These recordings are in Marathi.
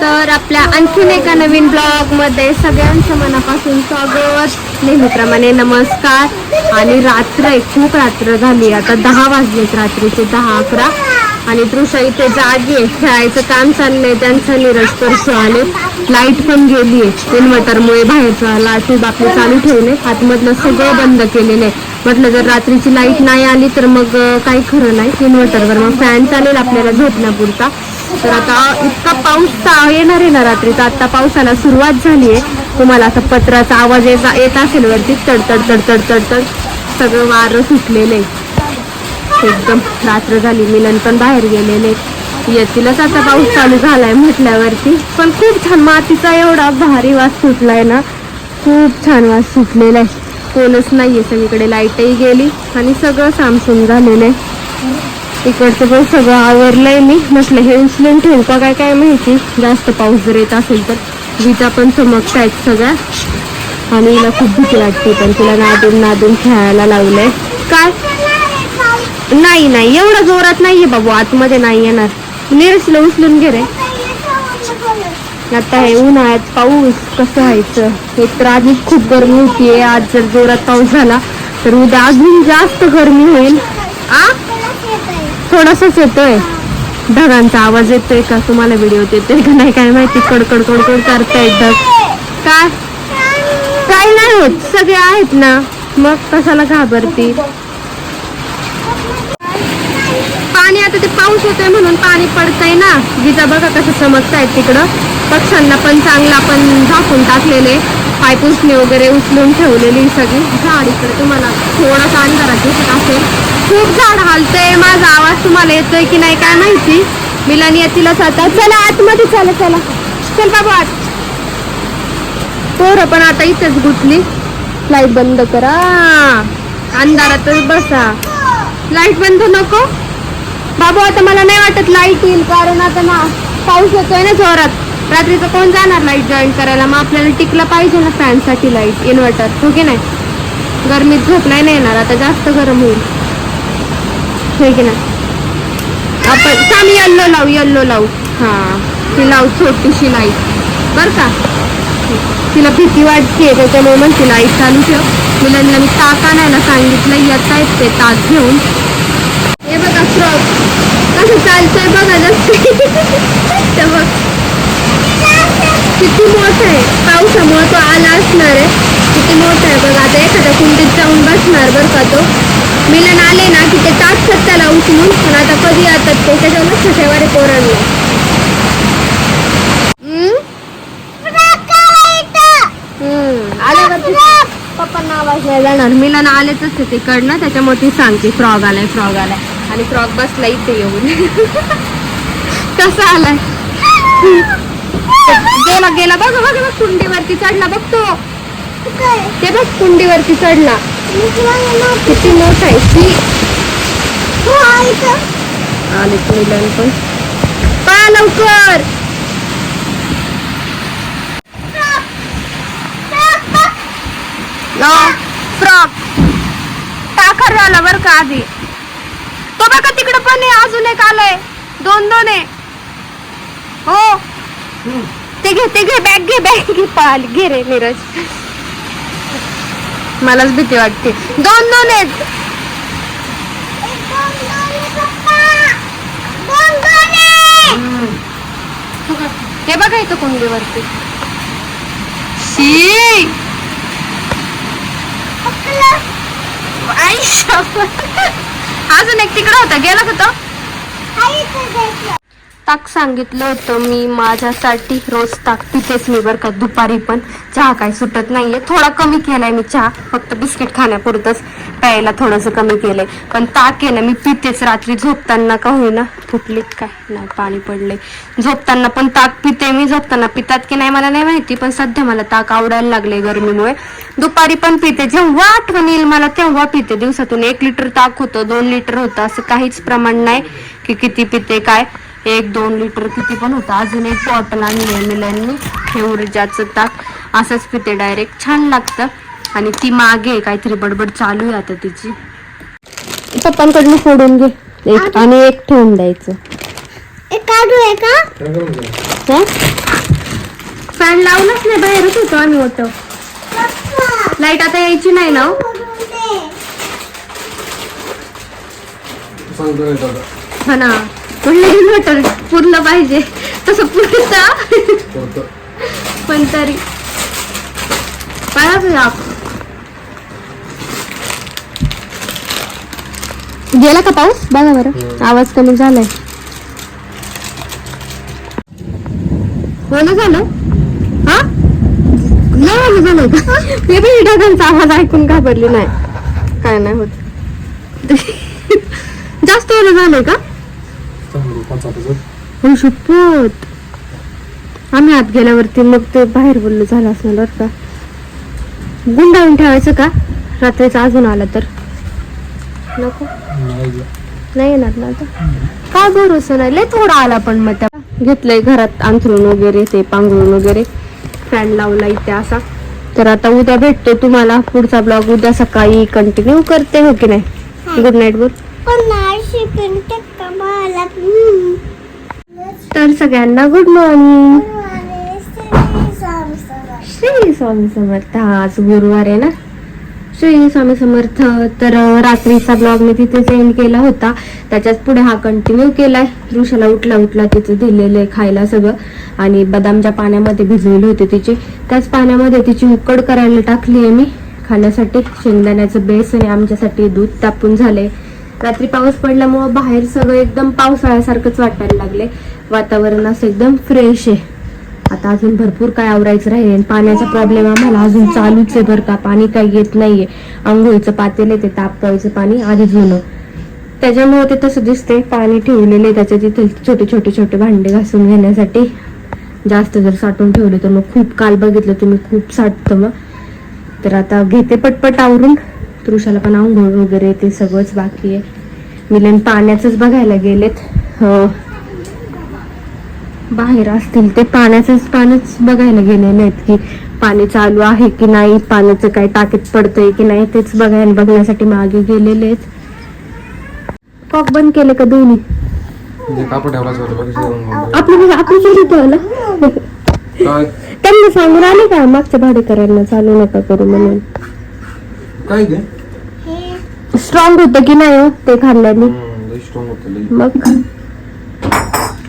तर आपल्या आणखीन एका नवीन ब्लॉगमध्ये सगळ्यांचं मनापासून स्वागत. नेहमीप्रमाणे नमस्कार. आणि रात्र आहे खूप रात्र झाली आता दहा वाजलेत रात्रीचे दहा अकरा. आणि तृषा इथे जागी आहे खेळायचं काम चाललंय त्यांचं निरज परसू आले. लाइट पण गेली आहे. इन्व्हर्टरमुळे बाहेरचा लाइट आपले चालू ठेवले. आतमधलं सगळं बंद केलेलं आहे. म्हटलं जर रात्रीची लाइट नाही आली तर मग काही खरं नाही. इन्व्हर्टरवर मग फॅन चालेल आपल्याला झोपण्यापुरता. तर आता इतका पाऊस येणार आहे ना रात्री तर आता पावसाला सुरुवात झाली आहे तुम्हाला आता पत्राचा आवाज येत येत असेल वरती तडतड तडतड तडतड. सगळं वारं सुटलेलं आहे. एकदम रात्र झाली मिलन पण बाहेर गेलेले येतीलच आता पाऊस चालू झालाय म्हटल्यावरती. पण खूप छान मातीचा एवढा भारी वास सुटलाय ना. खूप छान वास सुटलेला आहे. कोणच नाहीये सगळीकडे लाईटही गेली आणि सगळं सामसूम झालेलं आहे. इकडचं पण सगळं आवरलंय मी. म्हटलं हे उचलून ठेवू का? काय काय माहिती? जास्त पाऊस जर येत असेल तर. विजा पण चमकतायत सगळ्या. आणि हिला खूप भीती वाटते पण तिला नादून नादून खेळायला लावलंय. काय? नाही नाही. एवढं जोरात नाहीये बाबू. आतमध्ये नाही येणार. निरसला उचलून घे रे. आता हे उन्हाळ्यात पाऊस कसं व्हायचं? एक तर आधीच खूप गरमी होतीये आज जर जोरात पाऊस झाला तर उद्या अजून जास्त गरमी होईल. आ? थोडासाच येतोय. ढगांचा आवाज येतोय का? तुम्हाला व्हिडिओ येतोय का? नाही काय माहिती. कडकड कडकड करतायत ढग. काय? काही नाही होत. सगळे आहेत ना. मग कशाला घाबरती? पाणी आता ते पाऊस होतोय म्हणून पाणी पडतंय ना. विजा बघा कसं चमकतायत तिकडं. पक्ष्यांना पण चांगला पण झाकून टाकलेले. पायपुसणी वगैरे उचलून ठेवलेली सगळी. झाड इकडे तुम्हाला थोडासा अंधारात दिसत असेल. खूप झाड हालतंय. माझा आवाज तुम्हाला येतोय की नाही काय माहिती? मिलानी येतीलच आता. चला आतमध्ये चला चला. चल बाबा आत. पोरं पण आता इथेच गुतली. लाइट बंद करा. अंधारातच बसा. लाइट बंद नको. बाबू आता मला नाही वाटत लाइट येईल कारण आता ना पाऊस येतोय ना जोरात. रात्रीचं कोण जाणार लाइट जॉईन करायला? मग आपल्याला टिकला पाहिजे ना फॅनसाठी लाइट इन्व्हर्टर. हो की नाही? गरमीत झोप नाही ना येणार. आता जास्त गरम होईल. हो की नाही? आपण थांब येल्लो लावू येल्लो लावू. हा ती लावू छोटीशी लाइट बर का? तिला भीती वाटते त्याच्यामुळे मग ती लाइट चालू ठेव. मुलांना मी ताक आणायला सांगितलं येत आहेत ते ताक घेऊन. हे बघा फ्रॉक कसं चालतंय बघा जास्त बघ. किती मोठं आहे. पावसामुळे तो आला असणार आहे. किती मोठं आहे बघा. आता एखाद्या कुंडीत जाऊन बसणार बरं का तो. मिलन आले ना की ते टाकतात त्याला उचलून पण आता कधी येतात ते त्याच्यावर लक्ष ठेवा रे पोरांना पप्पांना आवाज नाही जाणार. मिलन आलेच असते तिकडनं त्याच्यामुळे ती सांगते फ्रॉग आलाय फ्रॉग आलाय. आणि फ्रॉग बसला इथे येऊन. कसा आलाय? गेला गेला. बघ बघ बघ कुंडीवरती चढला बघ तो ते बघ कुंडीवरती चढला. किती मोठा आहे शी आले मिलन पण पा लवकर फ्रॉक. टाकर झाला बर का आधी? तो बघा तिकडे पण आहे अजून एक आलंय दोन दोन आहे. हो. ते घे ते घे बॅग घे बॅग घे. पाल घे रे नीरज. मलाच भीती वाटते. दोन दोन आहेत. हे बघा इथं कुंडीवरती. शी! आई अजून एक तिकडं होता. गेला का तो ताक सांगितलं होतं मी माझ्यासाठी रोज ताक पितेच मी बरं का. दुपारी पण चहा काही सुटत नाहीये. थोडा कमी केलाय मी चहा. फक्त बिस्किट खाण्यापुरतच प्यायला थोडंसं कमी केलंय. पण ताक आहे ना मी पितेच रात्री. झोपताना का होईना. फुटलीत काय? नाही पाणी पडले झोपताना पण ताक पिते मी. झोपताना पितात की नाही मला नाही माहिती पण सध्या मला ताक आवडायला लागले गरमीमुळे. दुपारी पण पिते. जेव्हा आठवण येईल मला तेव्हा पिते. दिवसातून एक लिटर ताक होतं दोन लिटर होतं. असं काहीच प्रमाण नाही की किती पिते काय. एक दोन लिटर किती पण होतं. अजून एक बॉटल आणली आहे मिलांनी. हे ऊर्जाचं ताक. असंच पिते डायरेक्ट छान लागतं. आणि ती मागे काहीतरी बडबड चालू आहे आता तिची. पप्पांकडनं फोडून घे. एक आणि एक ठेवून द्यायचं. काढू आहे का? फॅन लावलाच नाही. बाहेरच होतो आम्ही होतो लाइट आता यायची नाही ना हो? हा ना. म्हणलं इन्व्हर्टर पुरलं पाहिजे. तसं पुरता. पण तरी. आप गेला का पाऊस? बघा बरं. हम्म. आवाज कमी झालाय. झालं? हा? का मी बी ढगांचा आवाज ऐकून घाबरली नाही. काय नाही होत. जास्त ओलं झालंय का? हो शपथ. आम्ही आत गेल्यावरती मग ते बाहेर बोललं झालं असणार बरं का? गुंडाळून ठेवायचं का? रात्रीचा अजून आला तर. नको. नाही येणार ना आता. का भरोसा नाही? लय थोडा आला पण मग त्या. घेतलंय घरात अंथरून वगैरे ते पांघरून वगैरे. फॅन लावला इथे असा. तर आता उद्या भेटतो तुम्हाला. पुढचा ब्लॉग उद्या सकाळी कंटिन्यू करते हो की नाही? गुड नाईट बोल तर सगळ्यांना गुड मॉर्निंग श्री स्वामी समर्थ. आज गुरुवार आहे ना? श्री स्वामी समर्थ. तर रात्रीचा ब्लॉग मी तिथेच एंड केला होता. त्याच्याच पुढे हा कंटिन्यू केलाय. ऋषाला उठला उठला तिचं दिलेलं आहे खायला सगळं. आणि बदामच्या पाण्यामध्ये भिजवले होते तिचे. त्याच पाण्यामध्ये तिची उकड करायला टाकली आहे मी खाण्यासाठी. शेंगदाण्याचं बेस आणि आमच्यासाठी दूध तापून झाले रात्री पाऊस पडल्यामुळं बाहेर सगळं एकदम पावसाळ्यासारखंच वाटायला लागले वातावरण असं एकदम फ्रेश आहे. आता अजून भरपूर काय आवरायचं राहील आणि पाण्याचा प्रॉब्लेम आम्हाला अजून चालूच आहे बरं का. पाणी काही येत नाहीये. आंघोळीचं पातेल येते ते तापवायचं पाणी आधी जुनं त्याच्यामुळे ते तसं दिसते पाणी ठेवलेले आहे त्याच्या तिथे छोटे छोटे छोटे भांडे घासून घेण्यासाठी. जास्त जर साठवून ठेवले तर मग खूप काल बघितलं तुम्ही खूप साठतं मग. तर आता घेते पटपट आवरून. पुरुषाला पण आंघोळ वगैरे ते सगळंच बाकी आहे. मिलन पाण्याचंच बघायला गेलेत. अं, बाहेर असतील ते पाण्याचंच पाणीच बघायला गेलेले आहेत की पाणी चालू आहे की नाही पाण्याचं काही टाकीत पडतंय की नाही तेच बघायला बघण्यासाठी मागे गेलेले आहेत. कॉक बंद केले का दोन्ही? होतं. आपलं आपलं केली काय? त्यांना सांगून आले का मागच्या भाडेकरांना चालू नका करू म्हणून? काय स्ट्रॉंग होतं की नाही हो ते खाल्ल्याने? होतं मग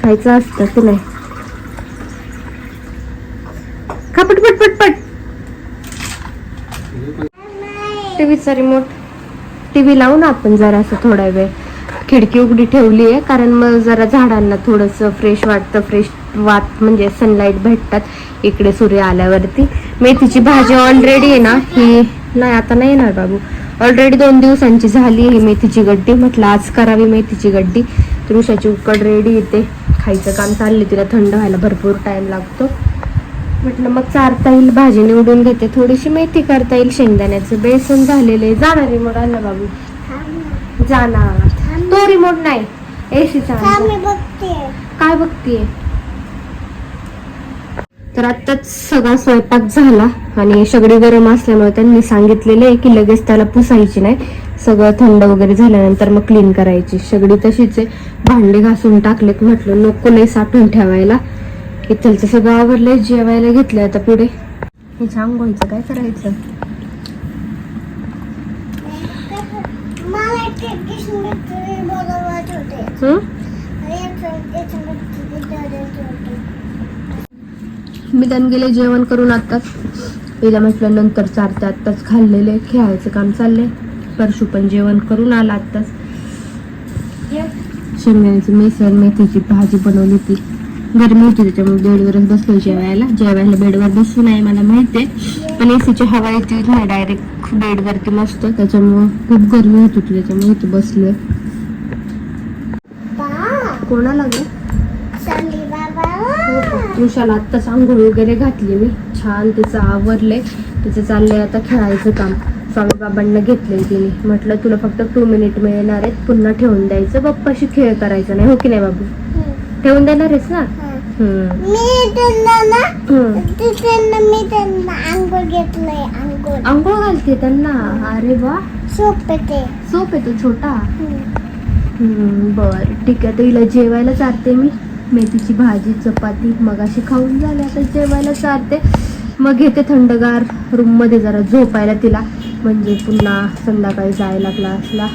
खायचं असतं की नाही? खा पट पट पट. टीव्हीचा रिमोट टीव्ही लावून आपण जरा असं थोडा वेळ. खिडकी उघडी ठेवली आहे कारण मग जरा झाडांना थोडंसं फ्रेश वाटतं फ्रेश वात म्हणजे सनलाईट भेटतात इकडे सूर्य आल्यावरती. मेथीची भाजी ऑलरेडी आहे ना ही नाही आता नाही येणार बाबू. ऑलरेडी दोन दिवसांची झाली ही मेथीची गड्डी. म्हटलं आज करावी मेथीची गड्डी. तुळशाची उकड रेडी येते. खायचं काम चालले तिला थंड व्हायला भरपूर टाइम लागतो. म्हटलं मग चारता येईल भाजी निवडून घेते. थोडीशी मेथी करता येईल शेंगदाण्याचं बेसन झालेले जाणार रिमोट आणला बाबू. जाणार तो रिमोट नाही. एसीचा काय बघतीये? तर आत्ताच सगळा स्वयंपाक झाला आणि सगळी गरम असल्यामुळे त्यांनी सांगितलेले आहे की लगेच त्याला पुसायची नाही. सगळं थंड वगैरे झाल्यानंतर मग क्लीन करायची. सगळी तशीच आहे. भांडे घासून टाकलेत म्हटलं नको लय साठवून ठेवायला. इथलचं सगळं आवरलंय जेवायला घेतलंय आता पुढे. हिच्या आंघोळीचं काय करायचं? हं? मी त्यांनी गेले जेवण करून आत्ताच हिला म्हटलं नंतर चारते आत्ताच खाल्लेले खेळायचं काम चाललंय. परशू पण जेवण करून आला आत्ताच. शेंगदाण्याची मिसळ मेथीची भाजी बनवली ती गरमी होती त्याच्यामुळे बेडवरच बसलो जेवायला. जेवायला बेडवर बसू नाही मला माहितीये. पण एसीची हवा येते नाही डायरेक्ट बेडवरती मस्त त्याच्यामुळं खूप गरमी होत होती त्याच्यामुळे इथे बसलोय. कोणाला ग? तुषाला आत्ताच आंघोळ वगैरे घातली मी. छान तिचं आवरलंय. तिचं चाललंय आता खेळायचं काम. स्वामी बाबांना घेतलंय तिने. म्हटलं तुला फक्त टू मिनिट मिळणार आहेत. पुन्हा ठेवून द्यायचं. बाप्पाशी खेळ करायचा नाही. हो की नाही बाबू? ठेवून देणार आहेस ना? हम्म. मी त्यांना ना हम्म. ते त्यांना मी त्यांना आंघोळ घेतलंय आंघोळ. आंघोळ घालते त्यांना? अरे वा. सोपे ते. सोप आहे तो छोटा? हम्म, बर. ठीक आहे तर हिला जेवायला चालते मी. मेथीची भाजी चपाती मग अशी खाऊन झाली आता जेवायला चालते मग घेते थंडगार रूममध्ये जरा झोपायला तिला. म्हणजे पुन्हा संध्याकाळी जायला क्लासला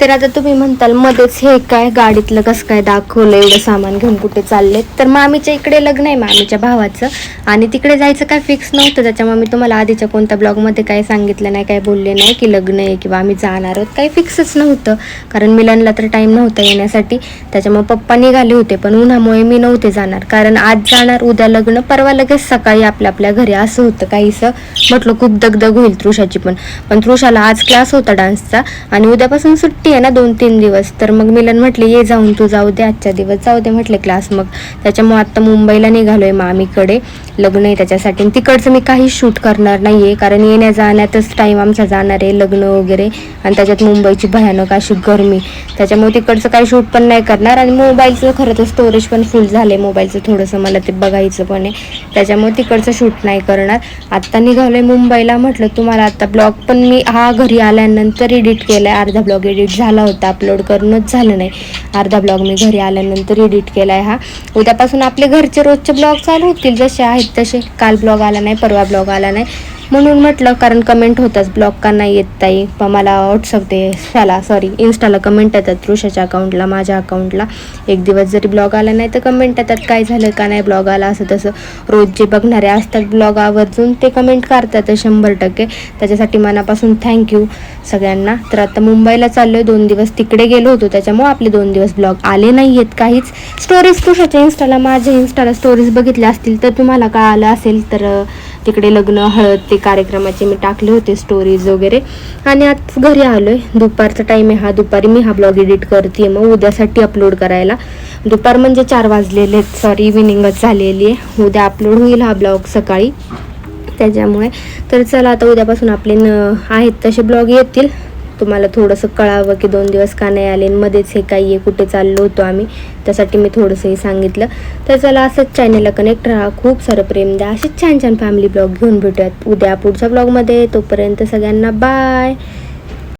तर आता तुम्ही म्हणताल मध्येच हे काय? गाडीतलं कसं काय दाखवलं? एवढं सामान घेऊन कुठे चालले तर मामीच्या इकडे लग्न आहे मामीच्या भावाचं. आणि तिकडे जायचं काय फिक्स नव्हतं. त्याच्यामुळे मी तुम्हाला आधीच्या कोणत्या ब्लॉगमध्ये काही सांगितलं नाही काय बोलले नाही की लग्न आहे किंवा आम्ही जाणार आहोत. काही फिक्सच नव्हतं. कारण मिलनला तर टाईम नव्हता येण्यासाठी. त्याच्यामुळे पप्पा निघाले होते पण उन्हामुळे मी नव्हते जाणार. कारण आज जाणार उद्या लग्न परवा लगेच सकाळी आपल्या आपल्या घरी. असं होतं काहीसं. म्हटलं खूप दगदग होईल तृषाची पण. पण तृषाला आज क्लास होता डान्सचा आणि उद्यापासून सुट्टी आहे ना दोन तीन दिवस तर मग मिलन म्हटले ये जाऊन तू जाऊ दे आजच्या दिवस जाऊ दे म्हटले क्लास मग. त्याच्यामुळे आता मुंबईला निघालोय मामीकडे लग्न आहे त्याच्यासाठी. तिकडचं मी काही शूट करणार नाहीये कारण येण्या जाण्यातच टाइम आमचा जाणार आहे लग्न वगैरे. आणि त्याच्यात मुंबईची भयानक अशी गरमी. त्याच्यामुळे तिकडचं काही शूट पण नाही करणार. आणि मोबाईलचं खरं तर स्टोरेज पण फुल झालं आहे मोबाईलचं थोडंसं मला ते बघायचं पण आहे. त्याच्यामुळे तिकडचं शूट नाही करणार. आत्ता निघालोय मुंबईला म्हटलं तुम्हाला आता ब्लॉग पण मी हा घरी आल्यानंतर एडिट केलाय अर्धा ब्लॉग एडिट झाला होता अपलोड करूनच झालं नाही. अर्धा ब्लॉग मी घरी आल्यानंतर एडिट केला आहे हा. उद्यापासून आपले घरचे रोजचे ब्लॉग चालू होतील जसे आहेत तसे. काल ब्लॉग आला नाही परवा ब्लॉग आला नाही. म्हणून म्हटलं कारण कमेंट होताच ब्लॉग का नाही येत ताई. पण मला व्हॉट्सअप ते त्याला सॉरी इन्स्टाला कमेंट येतात ऋषाच्या अकाउंटला माझ्या अकाउंटला एक दिवस जरी ब्लॉग आला नाही तर कमेंट येतात काय झालं का नाही ब्लॉग आला असं तसं. रोज जे बघणारे असतात ब्लॉग आवर्जून ते कमेंट करतात शंभर टक्के. त्याच्यासाठी मनापासून थँक्यू सगळ्यांना. तर आता मुंबईला चाललो आहे दोन दिवस तिकडे गेलो होतो त्याच्यामुळे आपले दोन दिवस ब्लॉग आले नाही आहेत काहीच. स्टोरीज तृषाच्या इन्स्टाला माझ्या इन्स्टाला स्टोरीज बघितल्या असतील तर तुम्हाला काय आलं असेल तर तिकडे लग्न हळद ते कार्यक्रमाचे मी टाकले होते स्टोरीज वगैरे. आणि आज घरी आलो आहे दुपारचा टाईम आहे हा. दुपारी मी हा ब्लॉग एडिट करते मग उद्यासाठी अपलोड करायला. दुपार म्हणजे चार वाजलेले आहेत. सॉरी इव्हिनिंगच झालेली आहे. उद्या अपलोड होईल हा ब्लॉग सकाळी. त्याच्यामुळे. तर चला आता उद्यापासून आपले न आहेत तसे ब्लॉग येतील. तुम्हाला थोडंसं कळावं की दोन दिवस का नाही आले मध्येच हे काही आहे कुठे चाललो होतो आम्ही. त्यासाठी मी थोडंसंही सांगितलं. तर चला असंच चॅनलला कनेक्ट राहा. खूप सारं प्रेम द्या. असेच छान छान फॅमिली ब्लॉग घेऊन भेटूयात. उद्या पुढच्या ब्लॉगमध्ये तोपर्यंत सगळ्यांना बाय